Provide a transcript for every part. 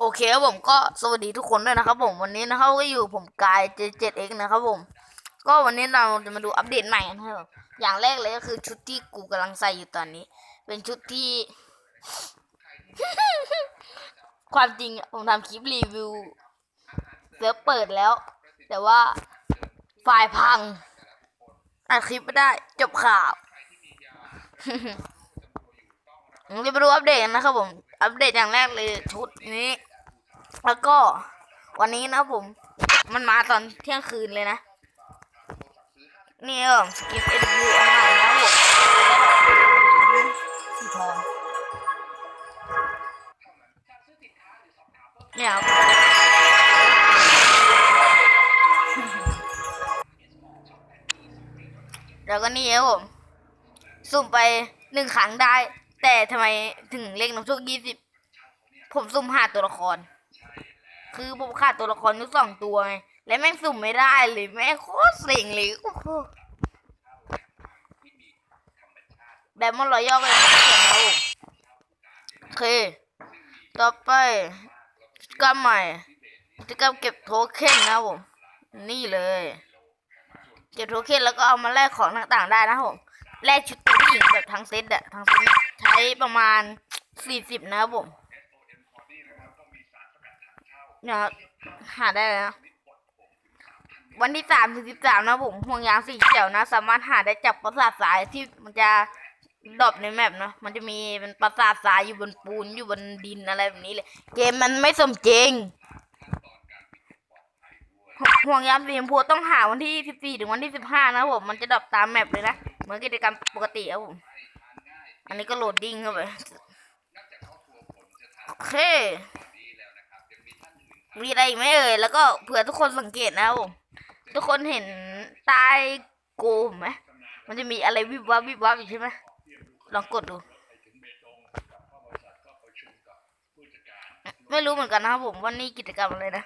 โอเคครับผมก็สวัสดีทุกคนด้วยนะครับผมวันนี้นะครับก็อยู่ผมกาย J7X นะครับผม ก็วันนี้เราจะมาดูอัปเดตใหม่กันครับอย่างแรกเลยก็คือชุดที่กูกำลังใส่อยู่ตอนนี้ เป็นชุดที่ ความจริงผมทำคลิปรีวิวเซิร์ฟเปิดแล้ว แต่ว่าไฟล์พังอัดคลิปไม่ได้จบข่าวผมจะไปดูอัปเดตกันนะครับผม อัปเดตอย่างแรกเลยชุดนี้ แล้วก็วันนี้นะผม มันมาตอนเที่ยงคืนเลยนะ นี่เออสกินเอ็นยูอันใหม่นะผมสีทองเนี่ยแล้วก็นี่ครับผม สุ่มไปหนึ่งครั้งได้ แต่ทำไมถึงเลขนำโชคยี่สิบผมสุ่มหาตัวละคร คือผมขาดตัวละครอยู่สองตัวไงและแม่งสุ่มไม่ได้เลยแม่งโคตรเซ็งเลยแบบมันรอยย่อไม่เขียโอเค ต่อไปกิจกรรมใหม่กิจกรรมเก็บโทเค็นนะผมนี่เลย เก็บโทเค็นแล้วก็เอามาแลกของต่างๆได้นะผมแลกชุดผู้หญิงแบบทั้งเซตอะทั้งเซตใช้ประมาณสี่สิบนะครับผม เนี่ยครับหาได้เลยนะวันที่สามถึงสิบสามนะผมห่วงยางสีเขียวนะ สามารถหาได้จากปราสาททรายที่มันจะดรอปในแมปเนาะมันจะมีเป็นปราสาททรายอยู่บนปูนอยู่บนดินอะไรแบบนี้เลย เกมมันไม่สมจริงห่วงยางสีชมพูต้องหาวันที่สิบสี่ถึงวันที่สิบห้านะผมมันจะดรอปตามแมปเลยนะเหมือนกิจกรรมปกติครับผมอันนี้ก็โหลดดิ้งเข้าไปโอเค มีอะไรอีกไหมเอ่ยแล้วก็เผื่อทุกคนสังเกตนะผมทุกคนเห็นใต้โกมไหมมันจะมีอะไรวิบวับวิบวับอยู่ใช่ไหมลองกดดู ไม่รู้เหมือนกันนะครับผมว่านี่กิจกรรมอะไรนะ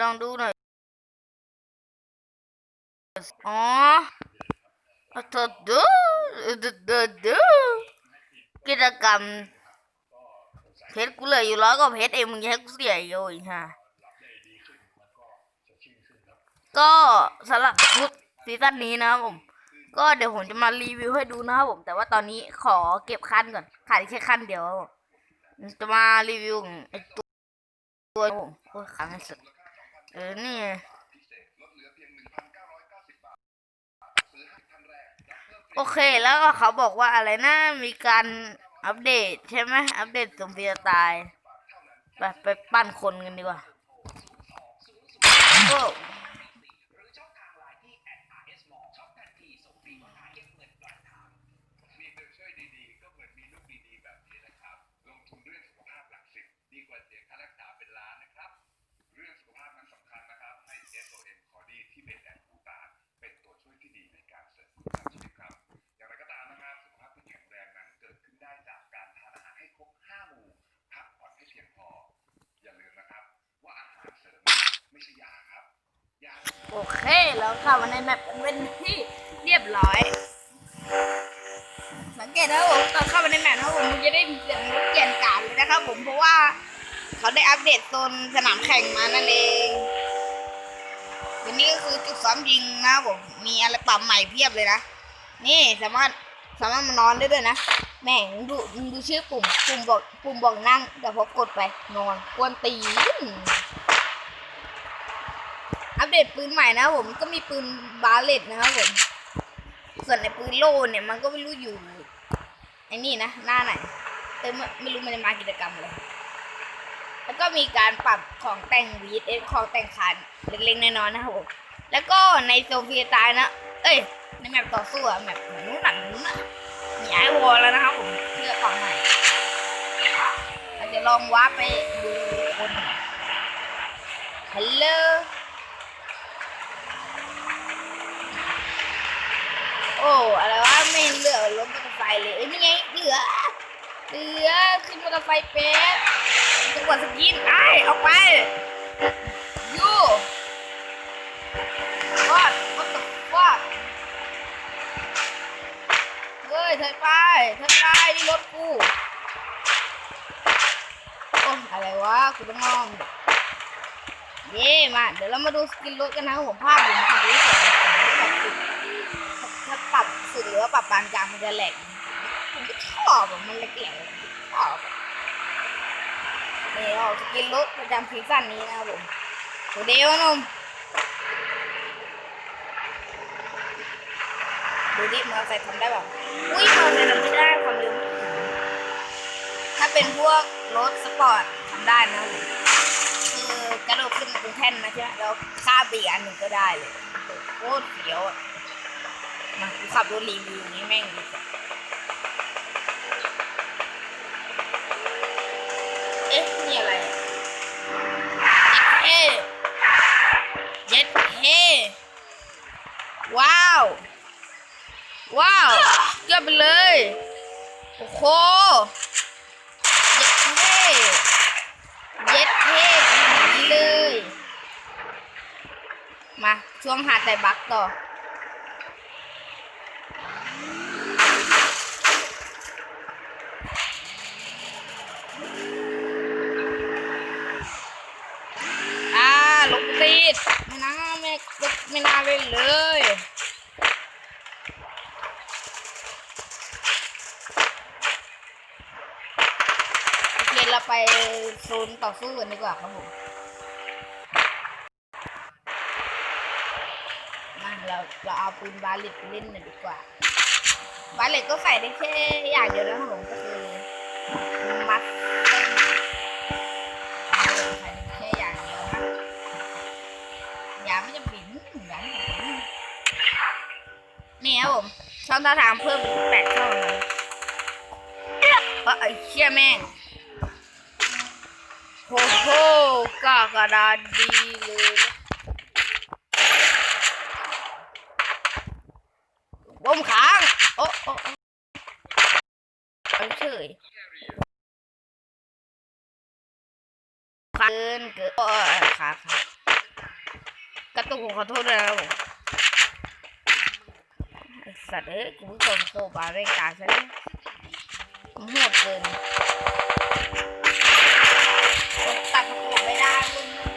ลองดูหน่อย อ๋อเธอดูดูดูดูกิจกรรม เพชรกูเหลืออยู่ร้อยกว่าเพชรเองมึงจะให้กูเสียอีกโอ้ยฮะก็สำหรับชุดซีซั่นนี้นะครับผม ก็เดี๋ยวผมจะมารีวิวให้ดูนะครับผม แต่ว่าตอนนี้ขอเก็บขั้นก่อนขาดแค่ขั้นเดียว จะมารีวิวไอตัวตัวผมโอ้ยขังสุดเออนี่โอเคแล้วก็เขาบอกว่าอะไรนะมีการ อัปเดตใช่ไหมอัปเดตสมเพียตาย ไปไปปั้นคนกันดีกว่าโอ้ มีเงินช่วยดีๆ ก็เหมือนมีลูกดีๆ แบบนี้นะครับ ลงทุนเรื่องสุขภาพหลักสิบดีกว่าเสียค่ารักษาเป็นล้านนะครับ เรื่องสุขภาพนั้นสำคัญนะครับ ให้ SOM คอดีที่เบสแอนด์บูตาเป็นตัวช่วยที่ดีในการเสริมคุณภาพชีวิตครับ อย่างไรก็ตามนะครับสุขภาพที่แข็งแรงนั้นเกิดขึ้นได้จากการทานอาหารให้ครบห้าหมู่พักผ่อนให้เพียงพอ อย่าลืมนะครับ ว่าอาหารเสริมไม่ใช่ยาครับยา โอเคแล้วเข้ามาในแมปเป็นที่เรียบร้อย สังเกตนะผมตอนเข้ามาในแมปนะผมมันจะได้เสียงรถเกียนกาดเลยนะครับผมเพราะว่าเขาได้อัปเดตโซนสนามแข่งมานั่นเองอันนี้ก็คือจุดซ้อมยิงนะผมมีอะไรปรับใหม่เพียบเลยนะนี่สามารถสามารถมานอนได้ด้วยนะแม่งดูดูชื่อปุ่มปุ่มบอกปุ่มบอกนั่งแต่พอกดไปนอนกวนตีน อัปเดตปืนใหม่นะครับผมก็มีปืนบาเลตนะครับผมส่วนในปืนโล่เนี่ยมันก็ไม่รู้อยู่ไอ้นี่นะหน้าไหนเออไม่ไม่รู้มันจะมากิจกรรมเลยแล้วก็มีการปรับของแต่งวีดเอของแต่งคันเล็กๆน้อยๆนะครับผมแล้วก็ในโซเฟียตายนะ เอ้ยในแมปต่อสู้อะแมปนู้นหลังนู้นอะมีไอวอลแล้วนะครับผมเพื่อของใหม่เราจะลองว้าไปดูคนฮัลโหล โอ้อะไรวะไม่เห็นเหลือรถมอเตอร์ไซค์เลยเอ้ยนี่ไงเหลือเหลือขึ้นมอเตอร์ไซค์เป็ดจังหวัดสกินไอ้ออกไปยูวอด what the fuck เฮ้ยเธอไปเธอไปนี่รถกูโอ้อะไรวะกูต้องงอมเย่มาเดี๋ยวเรามาดูสกินรถกันนะครับผมภาพผมทำด้สวยถ้าปรับสุ ดหรือว่าปรับปานกลางมันจะแหลกผมไม่ชอบอะมันแหลกๆผมไม่ชอบอะนี่ออกสกินรถประจำซีซั่นนี้นะครับผมตัวเดียวนะหนุ่มดูดิมอเตอร์ไซค์ทำได้แบบอุ้ยมอเตอร์ไซค์ทำไม่ได้ความเร็วไม่ถึงถ้าเป็นพวกรถสปอร์ตทำได้นะผมคือกระโดดขึ้นมาบนแท่นนะใช่ไหมแล้วข้ามไปอีกอันหนึ่งก็ได้เลยโคตรเสียวอะ มากูขับรถรีวิวนี้แม่งเอ๊ะนี่อะไรอะเอ๊ะเย็ดเฮว้าว ว้าวเกือบไปเลย โอ้โหเย็ดเท่เย็ดเท่อย่างนี้เลย มาช่วงหาแต่บักต่อ อ่าลงติดไม่น่าไม่ไม่น่าเล่นเลยโอเคเราไปโซนต่อสู้กันดีกว่าครับผม มา เราเราเอาปืนบาเลตไปเล่นหน่อยดีกว่า บาเลตก็ใส่ได้แค่อย่างเดียวนะผมก็คือมัดเส้นบาเลตใส่ได้แค่อย่างเดียวนะอย่าไม่จะบินอย่าไม่จะบินนี่ครับผมช่องท่าทางเพิ่มเป็นแปดช่องเลยเออไอ้เชี่ยแม่งโอ้โหกากระดาษดีเลย วมค้างโอ้โอ้โอ้เอาเฉยเกินเกินโอ้ขาขากระตุกขอโทษด้วยนะครับผมสัตว์เอ้ยกูเพิ่งโผล่มาเร่งการซะเนี่ยโหดเกินตัดสกูไม่ได้มึง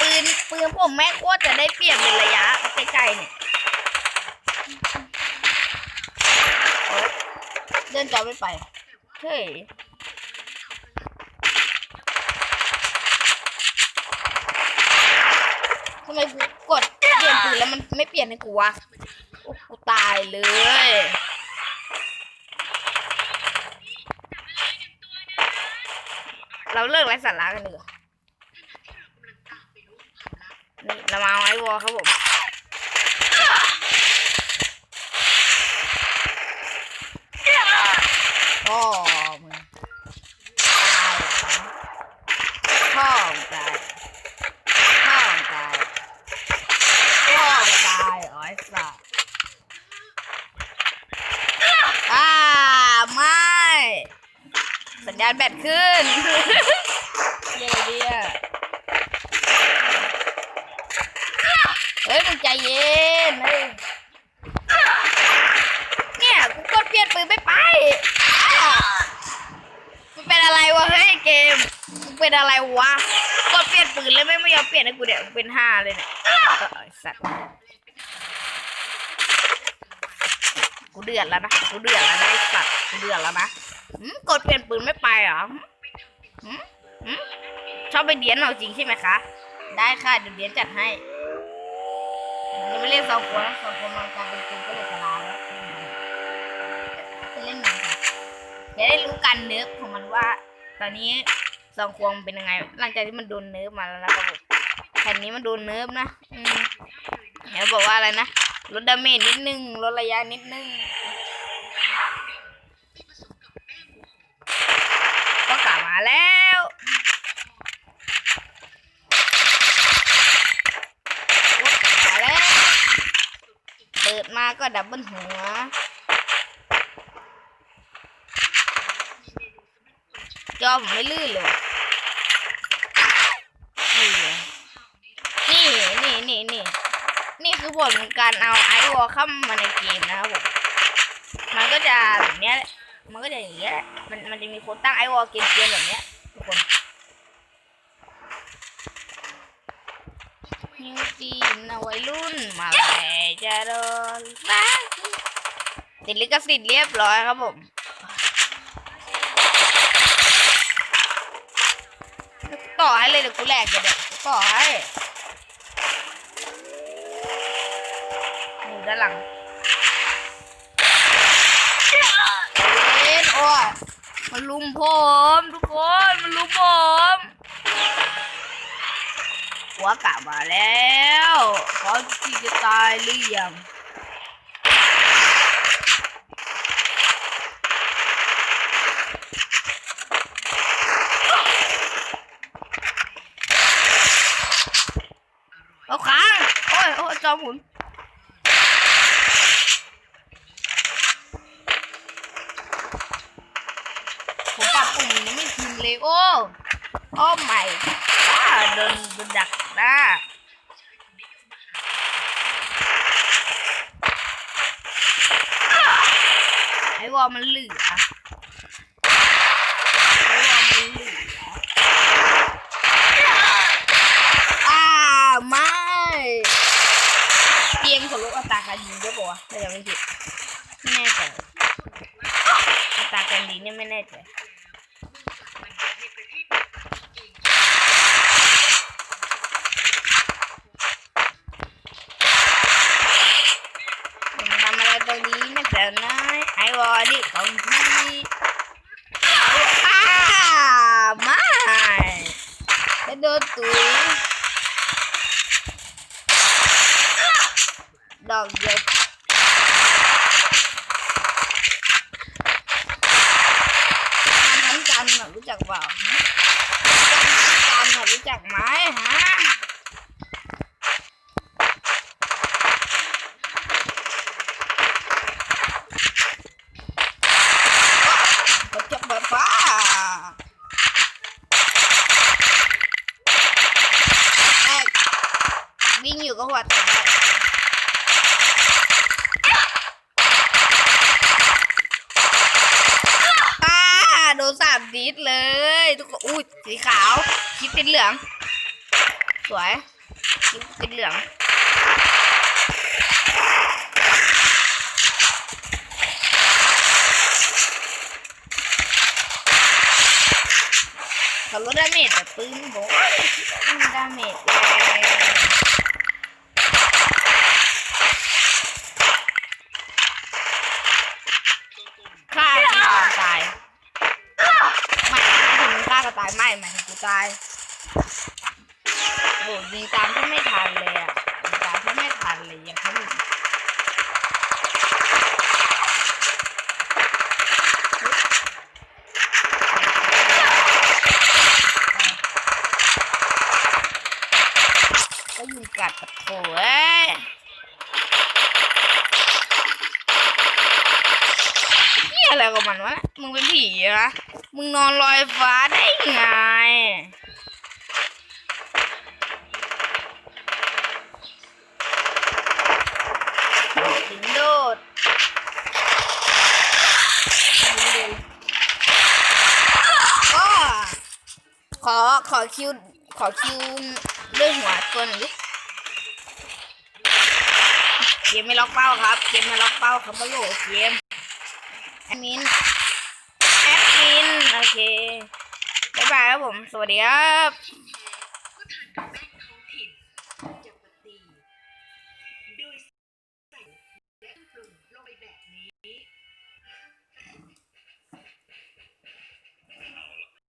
ปืนปืนผมแม่โคตรจะได้เปรียบในระยะใกล้ๆเนี่ยเดินจอไม่ไปเฮ้ยทำไมกูกดเปลี่ยนปืนแล้วมันไม่เปลี่ยนให้กูวะโอ้กูตายเลยเราเลิกไร้สาระกันดีกว่า เรามาไว้วอลครับผมพ่อมึงตายพ่อมึงตายพ่อมึงตายพ่อมึงตายอ๋อไอ้สัสอ่าไม่ สัญญาณแบตขึ้น เย้เดียเฮ้ยมึงใจเย็นเฮ้ยเนี่ยกูกดเปลี่ยนปืนไม่ไปอ้าวมันเป็นอะไรวะเฮ้ยเกมมึง เป็นอะไรวะกดเปลี่ยนปืนแล้วไม่ไม่ยอมเปลี่ยนให้กูเนี่ยกูเป็นห้าเลยเนี่ยเออไอสัตว์กูเดือดแล้วนะกูเดือดแล้วนะไอ้สัตว์กูเดือดแล้วนะกดเปลี่ยนปืนไม่ไปเหรอหืมหืมชอบไปเดียนเอาจริงใช่ไหมคะ ได้ค่ะเดี๋ยวเดียนจัดให้ยังไม่เล่นสองคนนะสองคนมันกลายเป็นเกมก็เลยกลาแล้วจะเล่นหนึ่งค่ะจะได้รู้กันเนิร์ฟของมันว่า ตอนนี้ สองควงเป็นยังไง หลังจากที่มันโดนเนิร์ฟมาแล้วนะครับผมแผ่นนี้มันโดนเนิร์ฟนะอืมเดี๋ยวบอกว่าอะไรนะลดดาเมจนิดนึงลดระยะนิดนึงก็กลับมาแล้วก็กลับมาแล้ว เปิดมาก็ดับเบิลหัว จอผมไม่ลื่นเลยนี่นี่นี่นี่นี่นี่คือผลของการเอาไอวอลเข้ามาในเกมนะครับผมมันก็จะแบบเนี้ยแหละมันก็จะอย่างเงี้ยแหละมันมันจะมีคนตั้งไอวอลเกมเกมแบบเนี้ยทุกคนนิวตีนเอาไว้รุ่นมาเลยจะโดนรักติดลิขสิทธิ์เรียบร้อยครับผม ต่อให้เลยเดี๋ยวกูแหลกเดี๋ยวเดี๋ยวกูต่อให้อยู่ด้านหลังเล่นโอ้ยมันลุมผมทุกคนมันลุมผมหัวกลับมาแล้วเขาที่จะตายหรือยังเอาค้างโอ้ย โอ้ยจอมหมุนผมปรับปุ่มยังไม่พิมพ์เลยโอ้โอ้ไม่ว้าโดนโดนดักหน้าไอ้วอลมันเหลือไอ้วอลมันเหลืออ้าวไม่เกมเขาลดอัตราการยิงด้วยปะวะถ้าจำไม่ผิดไม่แน่ใจอัตราการยิงเนี่ยไม่แน่ใจ มันทำอะไรตรงนี้นะแต่นายไอวอ นี่ของพี่อ้าไม่จะโดนตุยดอกเดียวทำกันน่ะรู้จักเปล่าฮะทำกันน่ะรู้จักไหมฮะ กระจกแบบฟ้าแอกวิ่งอยู่ก็หัวแตกได้ป้าโดนสามดิสเลย ทุกคนอุ้ย สีขาวคิดเป็นเหลือง สวยคิดเป็นเหลืองเขาลดดาเมจแต่ปืนโบมันดาเมจเลย ตายโหยิงตามที่ไม่ทันเลยอะยิงตามที่ไม่ทันเลยอย่างนี้ก็ยิงกัดกับโถเอ้ยนี่อะไรกับมันวะ มึงเป็นผีเหรอ มึงนอนลอยฟ้าได้ไง ถึงโดดก็ขอ ขอคิว ขอคิวด้วยหัวตัวหนึ่งดิเกมไม่ล็อกเป้าครับ เกมไม่ล็อกเป้าครับฮัลโหลเกมแอดมินแอดมิ น โอเค บ๊ายบายครับผม สวัสดีครับ